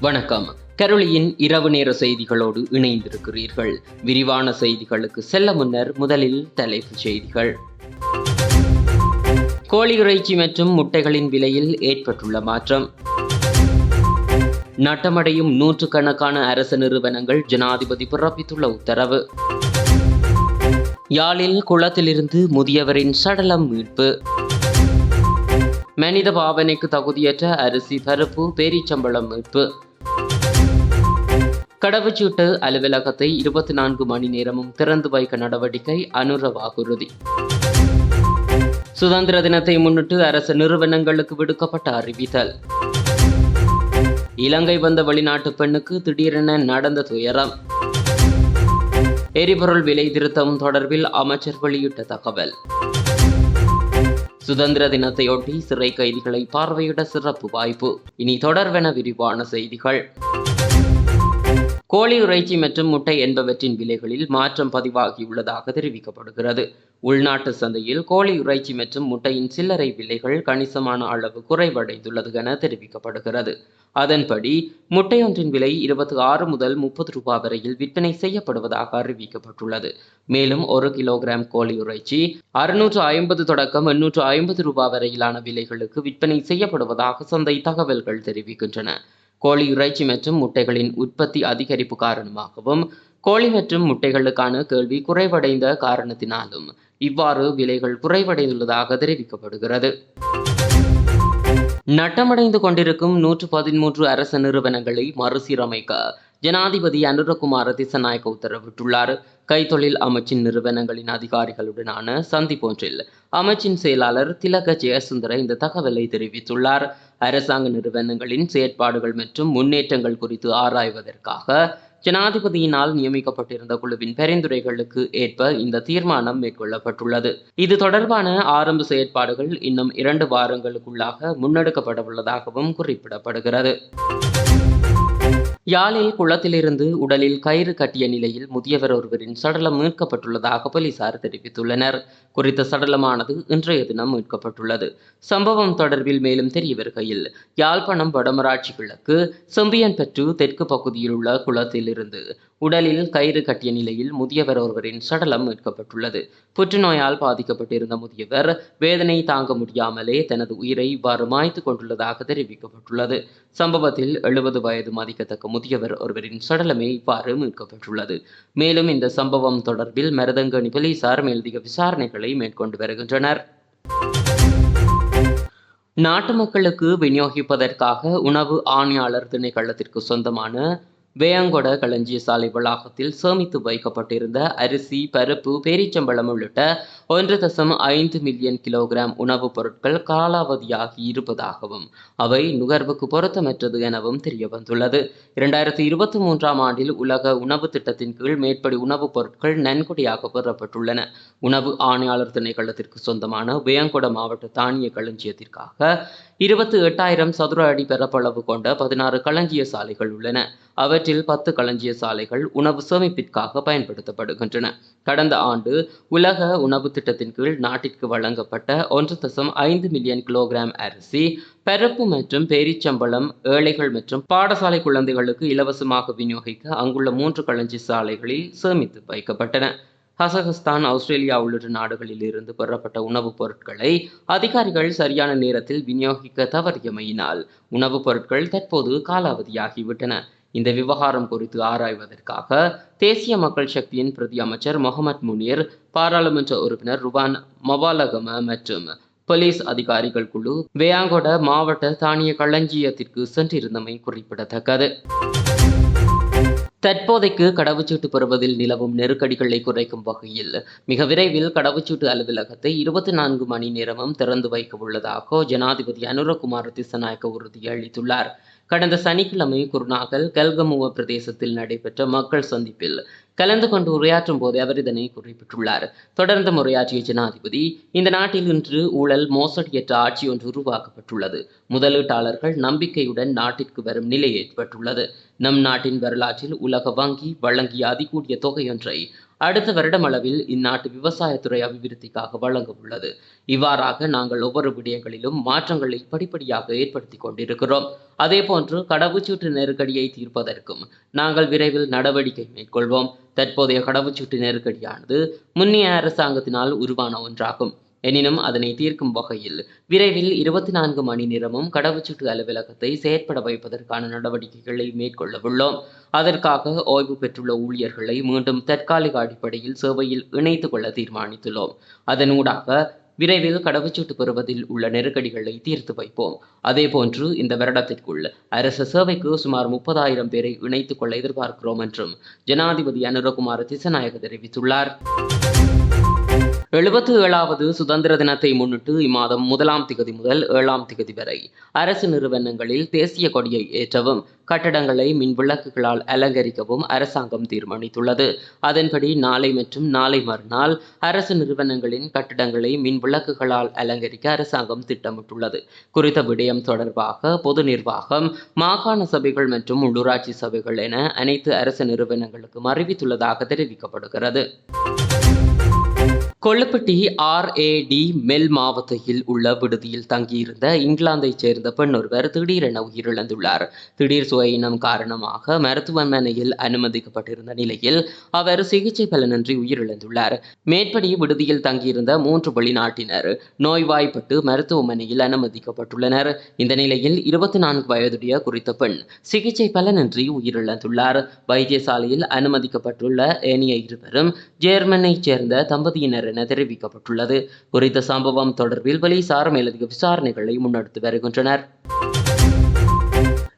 வணக்கம். கருளியின் இரவு நேர செய்திகளோடு இணைந்திருக்கிறீர்கள். விரிவான செய்திகளுக்கு செல்ல முன்னர் முதலில் தலைப்புச் செய்திகள். கோழி இறைச்சி மற்றும் முட்டைகளின் விலையில் ஏற்பட்டுள்ள மாற்றம். நட்டமடையும் நூற்றுக்கணக்கான அரசு நிறுவனங்கள் ஜனாதிபதி பிறப்பித்துள்ள உத்தரவு. யாழில் குளத்திலிருந்து முதியவரின் சடலம் மீட்பு. மனித பாவனைக்கு தகுதியற்ற அரிசி பருப்பு பேரிச்சம்பளம் மீட்பு. கடவுச்சீட்டு அலுவலகத்தை இருபத்தி நான்கு மணி நேரமும் திறந்து வைக்க நடவடிக்கை அனுர வாக்குறுதி சுதந்திர தினத்தை முன்னிட்டு அரசு நிறுவனங்களுக்கு விடுக்கப்பட்ட அறிவித்தல். இலங்கை வந்த வெளிநாட்டு பெண்ணுக்கு திடீரென நடந்த துயரம். எரிபொருள் விலை திருத்தம் தொடர்பில் அமைச்சர் வெளியிட்ட தகவல். சுதந்திர தினத்தையொட்டி சிறை கைதிகளை பார்வையிட சிறப்பு வாய்ப்பு. இனி தொடர்வென விரிவான செய்திகள். கோழி இறைச்சி மற்றும் முட்டை என்பவற்றின் விலைகளில் மாற்றம் பதிவாகியுள்ளதாக தெரிவிக்கப்படுகிறது. உள்நாட்டு சந்தையில் கோழி இறைச்சி மற்றும் முட்டையின் சில்லறை விலைகள் கணிசமான அளவு குறைவடைந்துள்ளது என தெரிவிக்கப்படுகிறது. அதன்படி முட்டையொன்றின் விலை இருபத்தி ஆறு முதல் முப்பது ரூபாய் வரையில் விற்பனை செய்யப்படுவதாக அறிவிக்கப்பட்டுள்ளது. மேலும் ஒரு கிலோகிராம் கோழி இறைச்சி அறுநூற்று ஐம்பது தொடக்கம் எண்ணூற்று ஐம்பது ரூபாய் வரையிலான விலைகளுக்கு விற்பனை செய்யப்படுவதாக சந்தை தகவல்கள் தெரிவிக்கின்றன. கோழி இறைச்சி மற்றும் முட்டைகளின் உற்பத்தி அதிகரிப்பு காரணமாகவும் கோழி மற்றும் முட்டைகளுக்கான கேள்வி குறைவடைந்த காரணத்தினாலும் இவ்வாறு விலைகள் குறைவடைந்துள்ளதாக தெரிவிக்கப்படுகிறது. நட்டமடைந்து கொண்டிருக்கும் நூற்று பதிமூன்று அரசு நிறுவனங்களை மறுசீரமைக்க ஜனாதிபதி அனுரகுமார திசநாயக்க உத்தரவிட்டுள்ளார். கைத்தொழில் அமைச்சின் நிறுவனங்களின் அதிகாரிகளுடனான சந்திப்பொன்றில் அமைச்சின் செயலாளர் திலக ஜெயசுந்தர இந்த தகவலை தெரிவித்துள்ளார். அரசாங்க நிறுவனங்களின் செயற்பாடுகள் மற்றும் முன்னேற்றங்கள் குறித்து ஆராய்வதற்காக ஜனாதிபதியினால் நியமிக்கப்பட்டிருந்த குழுவின் பரிந்துரைகளுக்கு ஏற்ப இந்த தீர்மானம் மேற்கொள்ளப்பட்டுள்ளது. இது தொடர்பான ஆரம்ப செயற்பாடுகள் இன்னும் இரண்டு வாரங்களுக்குள்ளாக முன்னெடுக்கப்பட உள்ளதாகவும் குறிப்பிடப்படுகிறது. யாழில் குளத்திலிருந்து உடலில் கயிறு கட்டிய நிலையில் முதியவர் ஒருவரின் சடலம் மீட்கப்பட்டுள்ளதாக போலீசார் தெரிவித்துள்ளனர். குறித்த சடலமானது இன்றைய தினம் மீட்கப்பட்டுள்ளது. சம்பவம் தொடர்பில் மேலும் தெரிய வருகையில் யாழ்ப்பாணம் வடமராட்சி கிழக்கு செம்பியன்பற்று தெற்கு பகுதியில் உள்ள குளத்திலிருந்து உடலில் கயிறு கட்டிய நிலையில் முதியவர் ஒருவரின் சடலம் மீட்கப்பட்டுள்ளது. புற்றுநோயால் பாதிக்கப்பட்டிருந்த முதியவர் வேதனை தாங்க முடியாமலே தனது உயிரை இவ்வாறு மாய்த்து கொண்டுள்ளதாக தெரிவிக்கப்பட்டுள்ளது. சம்பவத்தில் எழுபது வயது மதிக்கத்தக்க முதியவர் ஒருவரின் சடலமே இவ்வாறு மீட்கப்பட்டுள்ளது. மேலும் இந்த சம்பவம் தொடர்பில் மருதங்கணி போலீசார் மேலதிக விசாரணைகளை மேற்கொண்டு வருகின்றனர். நாட்டு மக்களுக்கு விநியோகிப்பதற்காக உணவு ஆணையாளர் திணைக்களத்திற்கு சொந்தமான வேயங்கொட களஞ்சிய சாலை வளாகத்தில் சேமித்து வைக்கப்பட்டிருந்த அரிசி பருப்பு பேரிச்சம்பழம் உள்ளிட்ட ஒன்று தசம் ஐந்து மில்லியன் கிலோகிராம் உணவுப் பொருட்கள் காலாவதியாகி இருப்பதாகவும் அவை நுகர்வுக்கு பொருத்தமற்றது எனவும் தெரிய வந்துள்ளது இரண்டாயிரத்தி இருபத்தி மூன்றாம் ஆண்டில் உலக உணவு திட்டத்தின் கீழ் மேற்படி உணவுப் பொருட்கள் நன்கொடையாக பெறப்பட்டுள்ளன. உணவு ஆணையாளர் திணைக்களத்திற்கு சொந்தமான வேயாங்கொட மாவட்ட தானிய களஞ்சியத்திற்காக இருபத்தி எட்டாயிரம் சதுர அடி பரப்பளவு கொண்ட பதினாறு களஞ்சிய சாலைகள் உள்ளன. அவற்றில் பத்து களஞ்சிய சாலைகள் உணவு சேமிப்பிற்காக பயன்படுத்தப்படுகின்றன. கடந்த ஆண்டு உலக உணவு திட்டத்தின் கீழ் நாட்டிற்கு வழங்கப்பட்ட ஒன்று தசம் ஐந்து மில்லியன் கிலோகிராம் அரிசி பருப்பு மற்றும் பேரிச்சம்பழம் ஏழைகள் மற்றும் பாடசாலை குழந்தைகளுக்கு இலவசமாக விநியோகிக்க அங்குள்ள மூன்று களஞ்சி சாலைகளில் சேமித்து வைக்கப்பட்டன. கசகஸ்தான் ஆஸ்திரேலியா உள்ளிட்ட நாடுகளில் இருந்து பெறப்பட்ட உணவுப் பொருட்களை அதிகாரிகள் சரியான நேரத்தில் விநியோகிக்க தவறியமையினால் உணவுப் பொருட்கள் தற்போது காலாவதியாகிவிட்டன. இந்த விவகாரம் குறித்து ஆராய்வதற்காக தேசிய மக்கள் சக்தியின் பிரதி அமைச்சர் முகமது முனீர் பாராளுமன்ற உறுப்பினர் ருவான் மவாலகம மற்றும் போலீஸ் அதிகாரிகள் குழு வேயாங்கொட மாவட்ட தானிய களஞ்சியத்திற்கு சென்றிருந்தமை குறிப்பிடத்தக்கது. தற்போதைக்கு கடவுச்சீட்டு பெறுவதில் நிலவும் நெருக்கடிகளை குறைக்கும் வகையில் மிக விரைவில் கடவுச்சீட்டு அலுவலகத்தை இருபத்தி நான்கு மணி நேரமும் திறந்து வைக்க உள்ளதாக ஜனாதிபதி அனுரகுமார் திசநாயக்க உறுதியளித்துள்ளார். கடந்த சனிக்கிழமை குருநாகல் கல்கமுவ பிரதேசத்தில் நடைபெற்ற மக்கள் சந்திப்பில் கலந்து கொண்டு உரையாற்றும் போது அவர் இதனை குறிப்பிட்டுள்ளார். தொடர்ந்து உரையாற்றிய ஜனாதிபதி இந்த நாட்டில் இன்று ஊழல் மோசடியற்ற ஆட்சி ஒன்று உருவாக்கப்பட்டுள்ளது. முதலீட்டாளர்கள் நம்பிக்கையுடன் நாட்டிற்கு வரும் நிலை ஏற்பட்டுள்ளது. நம் நாட்டின் வரலாற்றில் உலக வங்கி வழங்கிய அதிகூடிய தொகையொன்றை அடுத்த வருடம் அளவில் இந்நாட்டு விவசாயத்துறை அபிவிருத்திக்காக வழங்க உள்ளது. இவ்வாறாக நாங்கள் ஒவ்வொரு விடயங்களிலும் மாற்றங்களை படிப்படியாக ஏற்படுத்தி கொண்டிருக்கிறோம். அதேபோன்று கடவுச்சீட்டு நெருக்கடியை தீர்ப்பதற்கும் நாங்கள் விரைவில் நடவடிக்கை மேற்கொள்வோம். தற்போதைய கடவுச்சீட்டு நெருக்கடியானது முன்னைய அரசாங்கத்தினால் உருவான ஒன்றாகும். எனினும் அதனை தீர்க்கும் வகையில் விரைவில் இருபத்தி நான்கு மணி நேரமும் கடவுச்சீட்டு அலுவலகத்தை செயற்பட வைப்பதற்கான நடவடிக்கைகளை மேற்கொள்ளவுள்ளோம். அதற்காக ஓய்வு பெற்றுள்ள ஊழியர்களை மீண்டும் தற்காலிக அடிப்படையில் சேவையில் இணைத்துக் கொள்ள தீர்மானித்துள்ளோம். அதனூடாக விரைவில் கடவுச்சீட்டு பெறுவதில் உள்ள நெருக்கடிகளை தீர்த்து வைப்போம். அதேபோன்று இந்த வருடத்திற்குள் அரசு சேவைக்கு சுமார் முப்பதாயிரம் பேரை இணைத்துக் கொள்ள எதிர்பார்க்கிறோம் என்றும் ஜனாதிபதி அனுரகுமார திசநாயக தெரிவித்துள்ளார். எழுபத்தி ஏழாவது சுதந்திர தினத்தை முன்னிட்டு இம்மாதம் முதலாம் திகதி முதல் ஏழாம் திகதி வரை அரசு நிறுவனங்களில் தேசிய கொடியை ஏற்றவும் கட்டடங்களை மின் விளக்குகளால் அலங்கரிக்கவும் அரசாங்கம் தீர்மானித்துள்ளது. அதன்படி நாளை மற்றும் நாளை மறுநாள் அரசு நிறுவனங்களின் கட்டடங்களை மின் விளக்குகளால் அலங்கரிக்க அரசாங்கம் திட்டமிட்டுள்ளது. குறித்த விடயம் தொடர்பாக பொது நிர்வாகம் மாகாண சபைகள் மற்றும் உள்ளூராட்சி சபைகள் என அனைத்து அரசு நிறுவனங்களுக்கும் அறிவித்துள்ளதாக தெரிவிக்கப்படுகிறது. கொள்ளுப்பட்டி ஆர்ஏடி மெல் மாவட்டத்தில் உள்ள விடுதியில் தங்கியிருந்த இங்கிலாந்தைச் சேர்ந்த பெண் ஒருவர் திடீரென உயிரிழந்துள்ளார். திடீர் சுயினம் காரணமாக மருத்துவமனையில் அனுமதிக்கப்பட்டிருந்த நிலையில் அவர் சிகிச்சை பலனின்றி உயிரிழந்துள்ளார். மேற்படி விடுதியில் தங்கியிருந்த மூன்று வெளிநாட்டினர் நோய்வாய்ப்பட்டு மருத்துவமனையில் அனுமதிக்கப்பட்டுள்ளனர். இந்த நிலையில் இருபத்தி நான்கு வயதுடைய குறித்த பெண் சிகிச்சை பலனின்றி உயிரிழந்துள்ளார். வைத்தியசாலையில் அனுமதிக்கப்பட்டுள்ள ஏனைய இருவரும் ஜேர்மனைச் சேர்ந்த தம்பதியினர் என தெரிவிக்கப்பட்டுள்ளது. குறித்த சம்பவம் தொடர்பில் போலீசார் மேலதிக விசாரணைகளை முன்னெடுத்து வருகின்றனர்.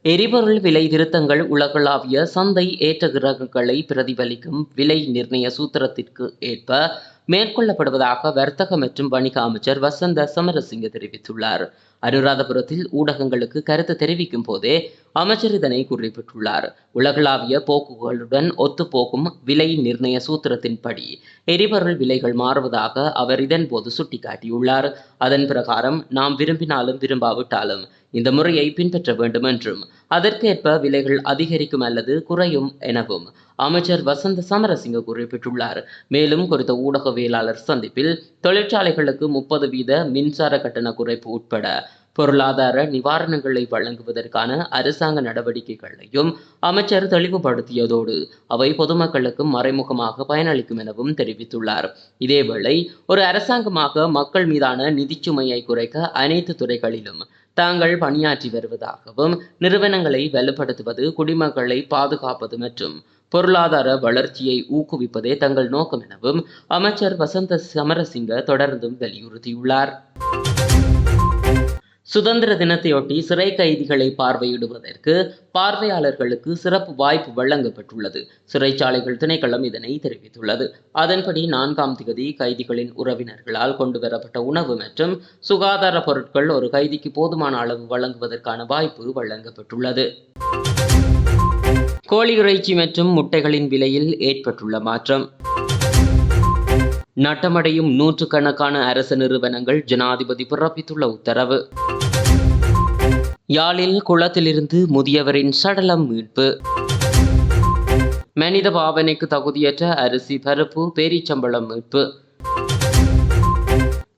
எரிபொருள் விலை திருத்தங்கள் உலகளாவிய சந்தை ஏற்ற கிரகங்களை பிரதிபலிக்கும் விலை நிர்ணய சூத்திரத்திற்கு ஏற்ப மேற்கொள்ளப்படுவதாக வர்த்தக மற்றும் வணிக அமைச்சர் வசந்த சமரசிங்க தெரிவித்துள்ளார். அனுராதபுரத்தில் ஊடகங்களுக்கு கருத்து தெரிவிக்கும் போதே அமைச்சர் இதனை குறிப்பிட்டுள்ளார். உலகளாவிய போக்குகளுடன் ஒத்துப்போகும் விலை நிர்ணய சூத்திரத்தின்படி எரிபொருள் விலைகள் மாறுவதாக அவர் இதன்போது சுட்டிக்காட்டியுள்ளார். அதன் பிரகாரம் நாம் விரும்பினாலும் விரும்பாவிட்டாலும் இந்த முறையை பின்பற்ற வேண்டும் என்றும் அதற்கேற்ப விலைகள் அதிகரிக்கும் அல்லது குறையும் எனவும் அமைச்சர் வசந்த சமரசிங்க குறிப்பிட்டுள்ளார். மேலும் குறித்த ஊடகவியலாளர் சந்திப்பில் தொழிற்சாலைகளுக்கு முப்பது வீத மின்சார கட்டண குறைப்பு உட்பட பொருளாதார நிவாரணங்களை வழங்குவதற்கான அரசாங்க நடவடிக்கைகளையும் அமைச்சர் தெளிவுபடுத்தியதோடு அவை பொதுமக்களுக்கும் மறைமுகமாக பயனளிக்கும் எனவும் தெரிவித்துள்ளார். இதேவேளை ஒரு அரசாங்கமாக மக்கள் மீதான நிதிச்சுமையை குறைக்க அனைத்து துறைகளிலும் தாங்கள் பணியாற்றி வருவதாகவும் நிறுவனங்களை வலுப்படுத்துவது குடிமக்களை பாதுகாப்பது மற்றும் பொருளாதார வளர்ச்சியை ஊக்குவிப்பதே தங்கள் நோக்கம் எனவும் அமைச்சர் வசந்த சமரசிங்க தொடர்ந்தும் வலியுறுத்தியுள்ளார். சுதந்திர தினத்தையொட்டி சிறை கைதிகளை பார்வையிடுவதற்கு பார்வையாளர்களுக்கு சிறப்பு வாய்ப்பு வழங்கப்பட்டுள்ளது. சிறைச்சாலைகள் திணைக்களம் இதனை தெரிவித்துள்ளது. அதன்படி நான்காம் திகதி கைதிகளின் உறவினர்களால் கொண்டுவரப்பட்ட உணவு மற்றும் சுகாதார பொருட்கள் ஒரு கைதிக்கு போதுமான அளவு வழங்குவதற்கான வாய்ப்பு வழங்கப்பட்டுள்ளது. கோழி இறைச்சி மற்றும் முட்டைகளின் விலையில் ஏற்பட்டுள்ள மாற்றம். நட்டமடையும் நூற்றுக்கணக்கான அரசு நிறுவனங்கள் ஜனாதிபதி பிறப்பித்துள்ள உத்தரவு. யாழில் குளத்திலிருந்து முதியவரின் சடலம் மீட்பு. மனித பாவனைக்கு தகுதியற்ற அரிசி பருப்பு பேரிச்சம்பளம் மீட்பு.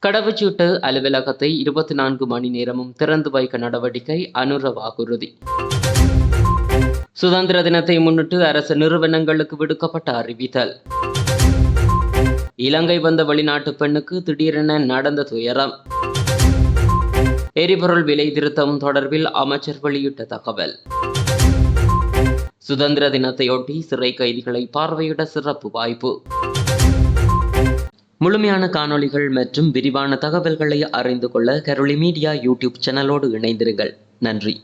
கடவுச்சீட்டு அலுவலகத்தை இருபத்தி நான்கு மணி நேரமும் திறந்து வைக்க நடவடிக்கை அனுர வாக்குறுதி சுதந்திர தினத்தை முன்னிட்டு அரசு நிறுவனங்களுக்கு விடுக்கப்பட்ட அறிவித்தல். இலங்கை வந்த வெளிநாட்டு பெண்ணுக்கு திடீரென நடந்த துயரம். எரிபொருள் விலை திருத்தம் தொடர்பில் அமைச்சர் வெளியிட்ட தகவல். சுதந்திர தினத்தையொட்டி சிறை கைதிகளை பார்வையிட சிறப்பு வாய்ப்பு. முழுமையான காணொளிகள் மற்றும் விரிவான தகவல்களை அறிந்து கொள்ள கரோலி மீடியா யூடியூப் சேனலோடு இணைந்திருங்கள். நன்றி.